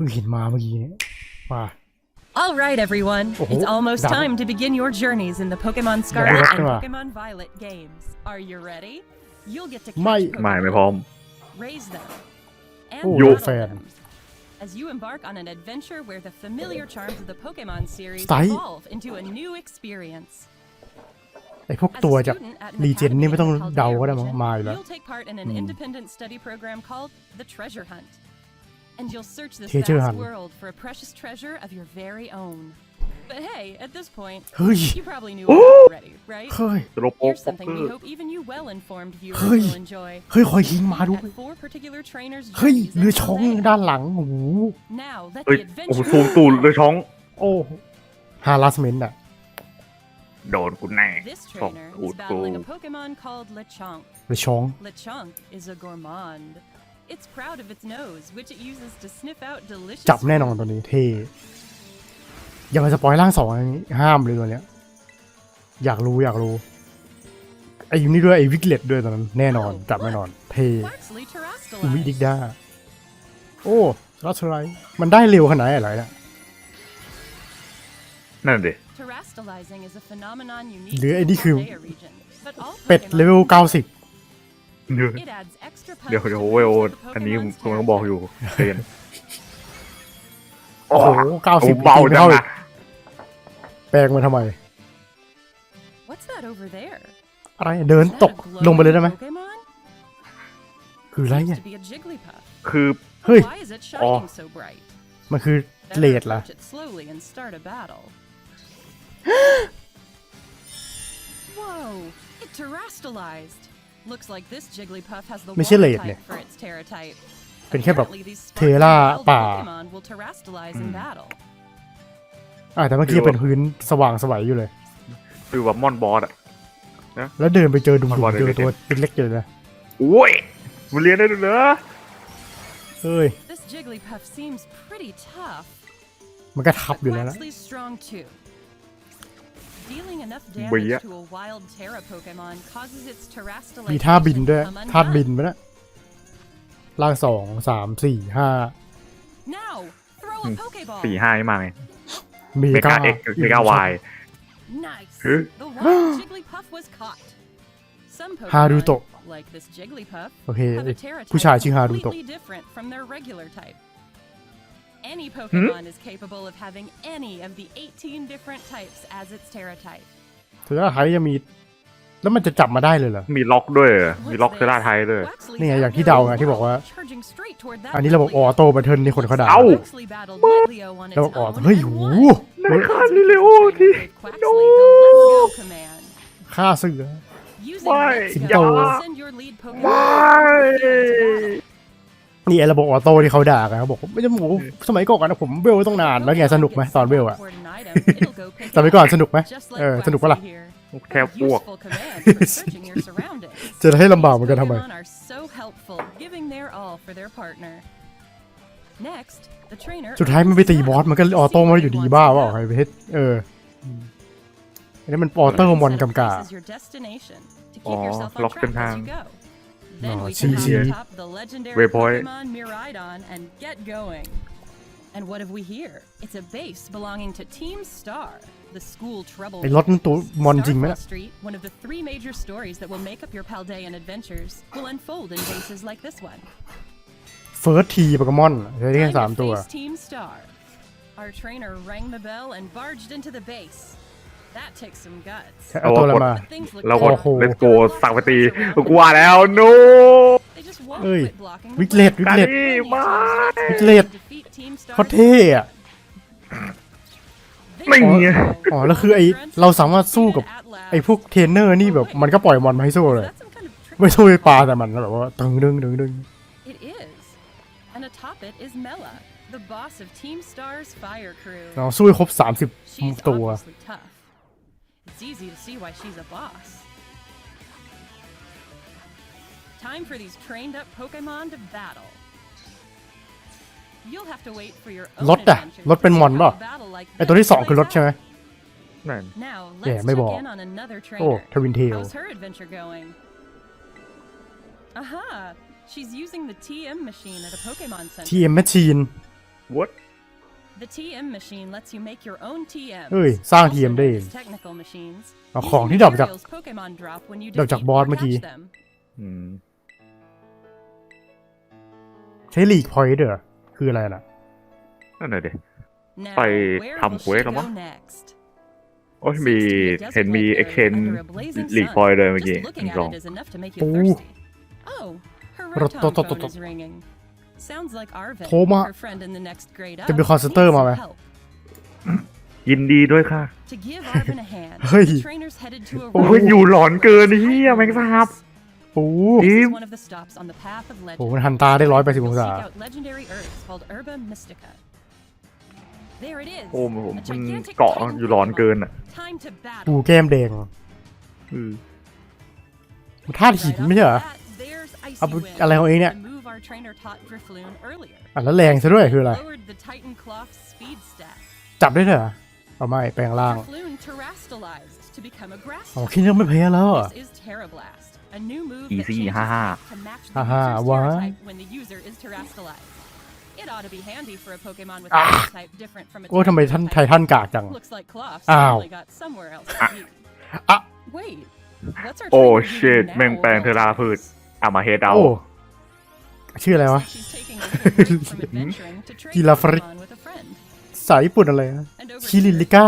All right, everyone. Oh, it's almost time to begin your journeys in the Pokemon Scarlet and Pokemon Violet games. Are you ready? You'll get to catch ไม่ไม่ไม่พร้อม raise them, and your fans them as you embark on an adventure where the familiar charms of the Pokemon series evolve into a new experience. As a student at you You'll take part in an independent study program called the Treasure Hunt and you'll search this vast world for a precious treasure of your very own. But hey, at this point, you probably knew already, right? Here's something we hope even you well-informed viewers will enjoy. four particular trainers เฮ้ยเรือช้องด้านหลังโอ้โห Now let the โอ้โห adventure ซูมตูดเลยช้องโอ้ฮาร์ลสเมนต์อะโดนกูแน่ This trainer is battling a Pokemon called Lechonk. เรือช้อง Lechonk is a gourmand. It's proud of its nose, which it uses to sniff out delicious จับแน่นอนตัวนี้เท่อย่ามาสปอยร่างสองอันนี้ห้ามเลยตัวเนี้ย อยากรู้อยากรู้ ไอ้ยูนี่ด้วยไอ้วิกเล็ตด้วยตอนนั้น แน่นอน จับแน่นอนเทอุมิดิกดา โอ้รัสไร มันได้เร็วขนาดอะไรนะนั่นดิ หรือไอ้นี่คือ เป็ดเลเวลเก้าสิบเดี๋ยวเดี๋ยวโอ้ยวอ้อันนี้ผกำลังบอกอยู่เรียนโอ้โหเก้าสิบเบาจังนะแปลงมาทำไมอะไรเดินตกลงไปเลยได้ไหมคืออะไรเนี่ยคือเฮ้ยอ๋อมันคือเลดล่ะว้าว it terrestrialized ไม่ใช่เลดเนี่ยเป็นแค่แบบเทราป่าอ่าแต่เมื่อกี้เป็นพื้นสว่างสวัยอยู่เลยคือแบบมอนบอสอะนะแล้วเดินไปเจอดุมเจอตัวเป็นเล็กเลยนะโอ้ยมาเรียนได้ดูเหรอเฮ้ยมันก็ทับอยู่แล้วนะมีท่าบินด้วยท่าบินไปนะล่างสองสามสี่ห้าสี่ห้าให้มาไงมีกาเอ็กมีก้าวายฮารุโตโอเคผู้ชายชื่อฮารุโตะ Any Pokemon hmm? is capable of having any of the 18 different types as its Terra type. เซราไทยังมี แล้วมันจะจับมาได้เลยเหรอมีล็อกด้วยมีล็อกเทราไทยด้วยนี่ยอย่างที่เดาไงที่บอกว่า อันนี้ระบบออโต้บัตเทิลนี่คนเขาด่าเอ้าระบบออโต้เฮ้ยหูไม่ฆ่าลิเลโอที่ดูฆ่าเสือไม่อย่าไม่นี่ไอ้ระบบออโต้ที่เขาด่ากันเขาบอกไม่ใช่หมูสมัยก่อนนะผมเวลต้องนานแล้วไงสนุกไหมตอนเวลอะสมัยก่อนสนุกไหมเออสนุกปะล่ะแค่ปวกจะให้ลำบากเหมือนกันทำไมสุดท้ายมันไปตีบอสมันก็ออโต้มาอยู่ดีบ้าว่าไอ้เพชรเอออันนี้มันออโต้มอนกำกับอ๋อล็อกเป็นทาง Then no, we can top the legendary Report. Pokemon Miraidon and get going. And what have we here? It's a base belonging to Team Star, the school trouble. ไอ้รถมันตัวมอนจริงไหม Starfall Street, one of the three major stories that will make up your Paldean adventures, will unfold in bases like this one. First Team Star. Our trainer rang the bell and barged into the base. เอาตัวอะไรมาเรากดเลโกสั่งไปตีกว่าแล้วนู้เฮ้ยวิกเลตวิกเลตวิกเลตเขาเท่อ่ะไม่เงี้ยอ๋อแล้วคือไอเราสามารถสู้กับไอพวกเทรนเนอร์นี่แบบมันก็ปล่อยมอนมาให้สู้เลย ไม่สู้ไปปลาแต่มันแบบว่าตึงดึงดึงดึงเราสู้ครบสามสิบตัว It's easy to see why she's a boss. Time for these trained up Pokemon to battle. You'll have to wait for your own adventure to battle like this Now, let let's ไม่บ check in on another oh, trainer. ทวินเทล How's her adventure going? Aha! She's using the TM machine at a Pokemon Center. TM Machine what The TM machine lets you make your own TM. เฮ้ยสร้าง TM ได้เองเอาของที่ดรอปจากดรอปจากบอสเมื่อกี้ใช้ลีกพอยต์เด้อคืออะไรล่ะนั่นน่ะเด็ไปทำเควสแล้วมั้งโอ้ยมีเห็นมีเอ็กเคนลีกพอยต์เลยเมื่อกี้ลองโอ้โอ้รถตตตตโทรมาจะมีคอนเซนเตอร์มาไหมยินดีด้วยค่ะ เฮ้ยโอ้ยอยู่หลอนเกินเฮียแมงราบโอ้โหมันหันตาได้ร้อยแปดสิบองศาโอ้โหมันเกาะอยู่หลอนเกินอ่ะปูแก้มแดง อืมันธาตุหินไม่ใช่เหรอเอาอะไรของเองเนี่ย trainer taught Drifloon earlier. อ่ะแล้วแรงซะด้วยคืออะไร Lowered the Titan Cloth's speed stat. จับได้ด้วยเหรอเอาไม่แปลงร่าง Drifloon to become a grass. This is a new move that Easy, changes to match the user's when the user is terastalized. It ought to be handy for a Pokemon with a Ah. type different from a Oh, Terrestrial type. Looks like Cloth's finally got somewhere else to ah. be. Ah. Wait, what's our Oh, type oh, shit, แม่งแปลงเทราพืชเอามาเฮดเอาโอ้ชื่ออะไรวะกีลาฟริกสายญี่ปุ่นอะไรนะชิลิลิก้า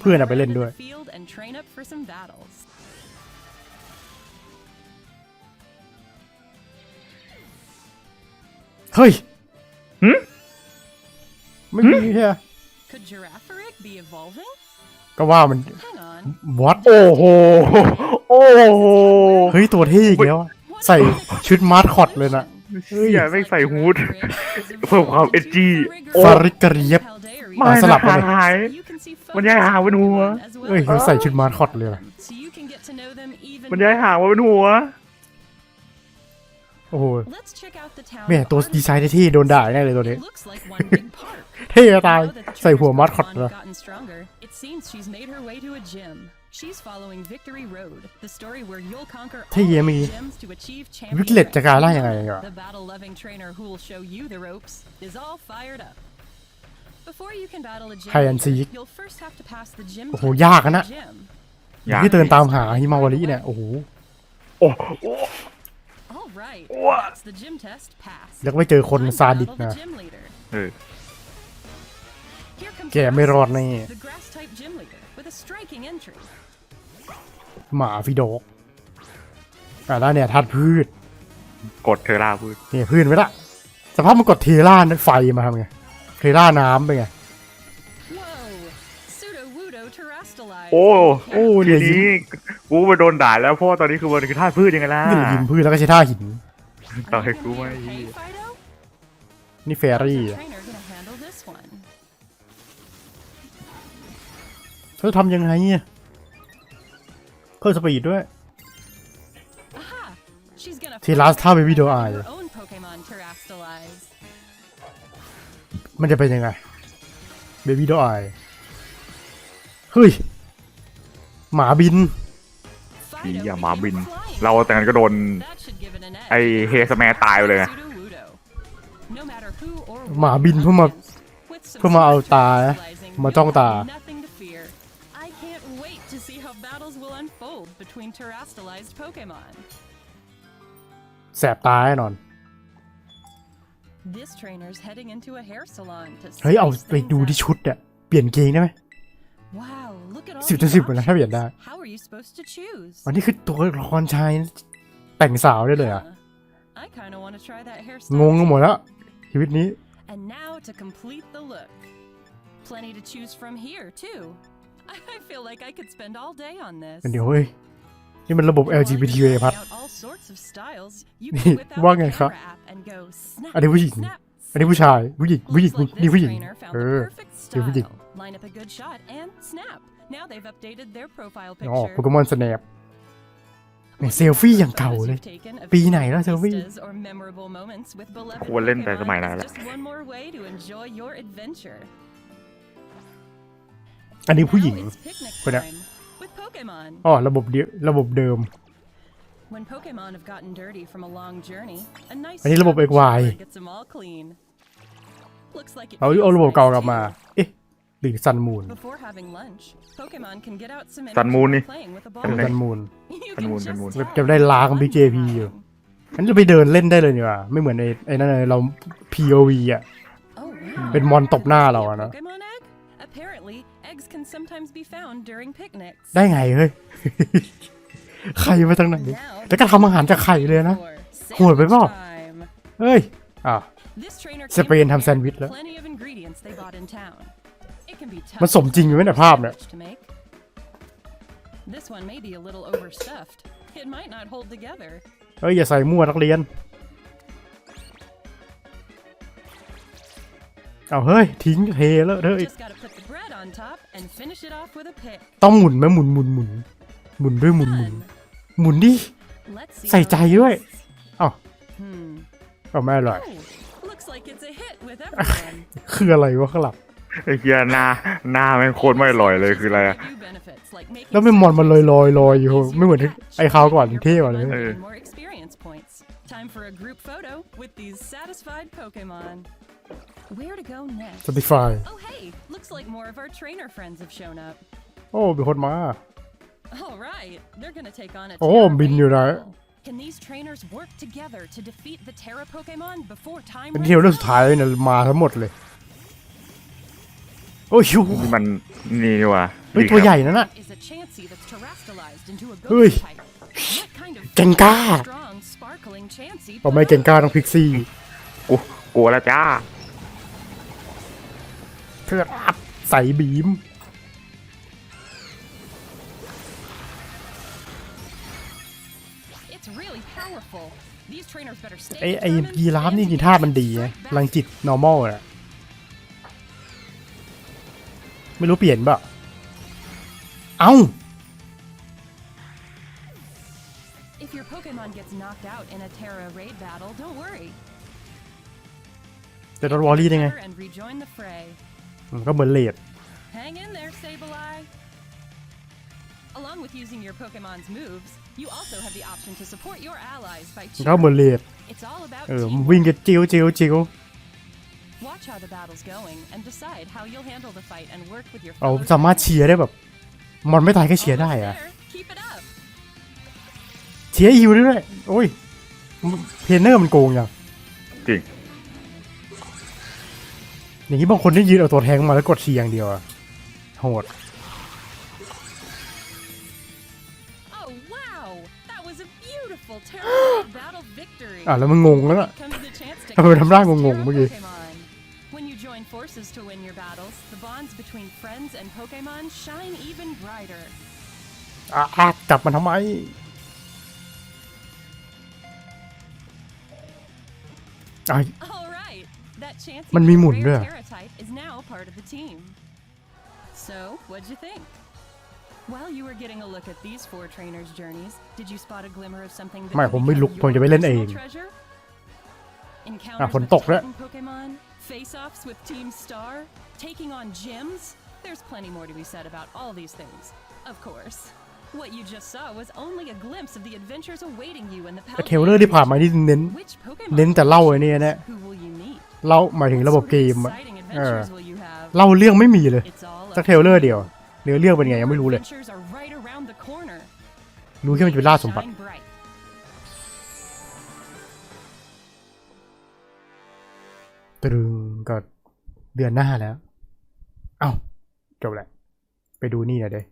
เพื่อนไปเล่นด้วยเฮ้ยหืไม่มีเหรอก็ว่ามันวัดโอ้โหโอ้โหเฮ้ย ตัวเที่อีกแล้วะใส่ชุดมาร์คอตเลยนะเฮ้ยอย่าไม่ใส่ฮูดเพิ่มความเอจีฟาริกเรียบ มาสลับนะกันหาย มันย้ายหาวเป็นหัวเฮ้ยใส่ชุดมาร์คอตเลยนะมันย้ายหาวัาเป็นหัวโอ้โหแม่ตัวดีไซน์นที่โดนด่าแน่เลยตัวนี้เท่ตายใส่หัวมาร์คอตเลย seems she's made her way to a gym. She's following Victory Road, the story where you'll conquer all the gyms to achieve champion. The battle-loving trainer who'll w i show you the ropes is all fired up. Before you can battle a gym, you'll first have to pass the gym. Oh, yeah, ากนะที่เตือนตามหาฮิมาวาริเนี่ยโอ้โหโอ้โห All right, t h a t the gym test pass. แล้วไปเจอคนซาดิสนะเออแกไม่รอดแน่ type gym leader with a striking entry. หมาฟิโดกต่แล้วเนี่ยทัดพืช กดเทลร่าพืชเนี่ยพืชไม่ละสภาพมันกดเทล่าไฟมาทำไง เทล่าน้ำไปไงโอ้โอ้เนี่ยยิงนี้กูไปโดนด่าแล้วเพราะว่าตอนนี้คือมันคือท่าพืชยังไงล่ะนี่ยินพืชแล้วก็ใช้ท่าหินต่อยกูไม่นี่เฟรรี่เขาทำยังไงเนี่ยเพิ่มสปีดด้วย ทีลาสท่าเบบี้โดอายมันจะเป็นยังไงเบบี้โดอายเฮ้ย หมาบินผีอย่าหมาบิน เราแต่งก็โดน ไอเฮสแมตายไปเลยไงหมาบินเพื่อมา เพื่อมาเอาตา มาจ้องตา between terrestrialized Pokemon. แสบตาแน่นอน This trainer's heading into a hair salon to เฮ้ย เอา space ไป things ดู out. ที่ชุดอะเปลี่ยนเกงได้ไหม Wow, look at all สิบต่อ these สิบเลยนะถ้าเปลี่ยนได้ options. How are you supposed to choose? อันนี้คือตัวละครชายแต่งสาวได้เลยอะ Huh. I kind of want to try that ง hairstyle. งกันหมดแล้วชีวิตนี้ And now to complete the look. Plenty to choose from here, too. I feel like I could spend all day on this. เดี๋ยวเฮ้ยนี่มันระบบ l g b t a พัดนี่ว่าไงครับอันนี้ผู้หญิง อันนี้ผู้ชาย ผู้หญิง ผู้หญิงนี่ผู้หญิงเออ เดี๋ยวผู้หญิงอ๋อโปเกมอนสแนปเซลฟี่อย่างเก่าเลย ปีไหนแล้วเซลฟี่ควรเล่นแต่สมัยนั้นแหละอันนี้ผู้หญิงคนนี้อ๋อระบบเดิระบบเดิม อันนี้ระบบายเราเอาระบบเก่ากลับมา เอ๊ะหรือซันมูนซันมูนนี่ซันมูนซันมูนซันมูนจะได้ล้างบีเจพีอยู่งั้นจะไปเดินเล่นได้เลยเนี่ยไม่เหมือนไอ้ไอ้นั่นเลยเรา POV อ่ะ เป็นมอนตบหน้าเราอะนะ eggs can sometimes be found during picnics. ได้ไงเฮ้ยไข่มาจากไหนแล้วก็ทำอาหารจากไข่เลยนะหหดไปเป่าเฮ้ย อ่ะสเปนทำแซนด์วิชแล้ว มันสมจริงอยู่ไหมในภาพเนี่ย This one may be a little overstuffed. It might not hold together. เฮ้ย อย่าใส่มั่วนักเรียนเอาเฮ้ยทิ้งเทแล้วเฮ้ยต้องหมุนไหมหมุนหมุนหมุนหมุนด้วยหมุนหมุนหมุนดิใส่ใจด้วยเอาเอาไม่อร่อยคืออะไรวะขงหลับไอ้เกีรยหน้าหน้าแม่งโคตรไม่อร่อยเลยคืออะไรอะแล้วไม่มอนมันลอยลอยลอยอยู่ไม่เหมือนไอ้ข้าวก่อนเท่กว่าเลย Where to go next? 75 Oh hey, looks like more of our trainer friends have shown up. Oh, ้มีคนมา All right, they're gonna take on a. Oh, t i n i o n right. p o k e m Can these trainers work together to defeat the Terra Pokemon before time? เป็นเทรลเร์ runs สุด t ท้ายเนี่ยมาทั้งหมดเลยโอ้ยหิวนี่มันนี่ว่าเฮ้ยตัวใหญ่นั่นน่ะ Is a c h a n s e that's terrestrialized into a ghost type. What kind of เก่งกล้า strong, sparkling Chansey? ต่อไม่เก่งกล้าต้องพิกซี่กูกลัวแล้วจ้าเทือกอัพใส่บีม It's really powerful. These trainers better stay ไอไอ determined ยีราฟ and นี่กีท่ามันดีนะพลังจิต normal อ่ะไม่รู้เปลี่ยนเปล่าเอ้า If your Pokemon gets knocked out in a Terra raid battle, don't worry. จะรอทวอลลี่ยังไง มันก็เหมือนเลดก็เหมือนเลดเออวิ่งกันจิ้วจิ้วจิ้วเอาสามารถเชียร์ได้แบบมันไม่ตายก็เชียร์ได้อะเชียร์อยู่ด้วยโอ้ยเพนเนอร์มันโกงอย่างจริงอย่างนี้บางคนที่ยืนเอาตัวแทงมาแล้วกดเชียงเดียวอะโหดอ่ะแล้วมันงงแล้วอะทำไมทำร่างงงเมื่อกี้อเคจับมันทำไมอ้ยไมมันมีหมุนด้วย So, what'd you think? While you were getting a look at these four trainers' journeys, did you spot a glimmer of something that ไม่ผมไม่ลุกผมจะไปเล่นเองอ่ะฝนตกแล้ว Pokemon, face-offs with Team Star, taking on gyms? There's plenty more to be said about all these things. Of course. What you just saw was only a glimpse of the adventures awaiting you in the เทเลอร์ที่ผ่านมานี่เน้นเน้นแต่เล่าไอ้นี่นะ Who will you เราหมายถึงระบบเกมเออเล่าเรื่องไม่มีเลย สักเทเลอร์เดียวเนื้อเรื่องเป็นไง ยังไม่รู้เลย รู้แค่มันจะเป็นล่าสมบัติตรึงก็เดือนหน้าแล้ว เอ้าจบแล้วไปดูนี่หน่อยเด้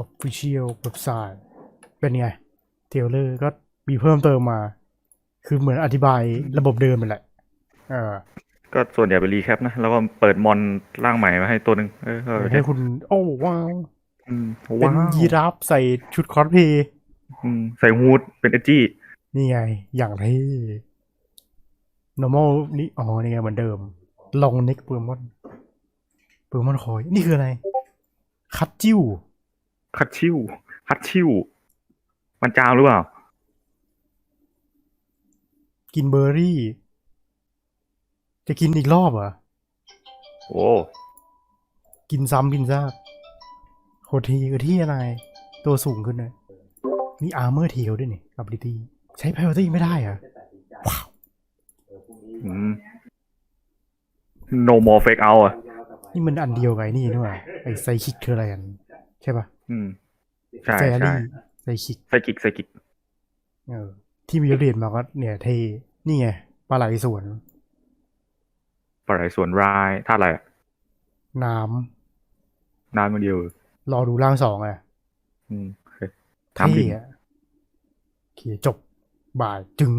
Official เว็บไซต์เป็นไงเทเลอร์ก็มีเพิ่มเติมมา คือเหมือนอธิบายระบบเดิมไปแหละเออก็ส่วนใหญ่ไปรีแคปนะ แล้วก็เปิดมอนร่างใหม่มาให้ตัวหนึ่งเออให้คุณโอ้ว้าวเป็นยีราฟใส่ชุดคอสเพย์ใส่ฮูดเป็นเอจี้นี่ไงอย่างที่ normal นี่อ๋อนี่ไงเหมือนเดิมลองนิกเปอร์มอนเปอร์มอนคอย นี่คืออะไรคัดจิ้วคัดชิวคัดชิว มันจามหรือเปล่า กินเบอร์รี่ จะกินอีกรอบอ่ะ โอ้ กินซ้ำกินซากโคทีคือที่อะไร ตัวสูงขึ้นเลย มีอาร์เมอร์เทียวด้วยนี่อับดิตีใช้พ r i ตี i ไม่ได้อ่ะ ว้าวโนมอร์เฟกเอาอ่ะ นี่มันอันเดียวไงนี่นี่ว่าไอไซคิกเทอร์ไรอัน ใช่ปะอืมใช่ใช่ไซคิกไซคิกไซคิกเออที่มีเรียนมาก็เนี่ย เทนี่ไงปลาไหลสวนปลาไหลสวนรายท่าอะไรน้ำน้ำมันเดียวรอดูร่างสองอ่ะอืมทำดีอ่ะเขียจบบ่ายจึง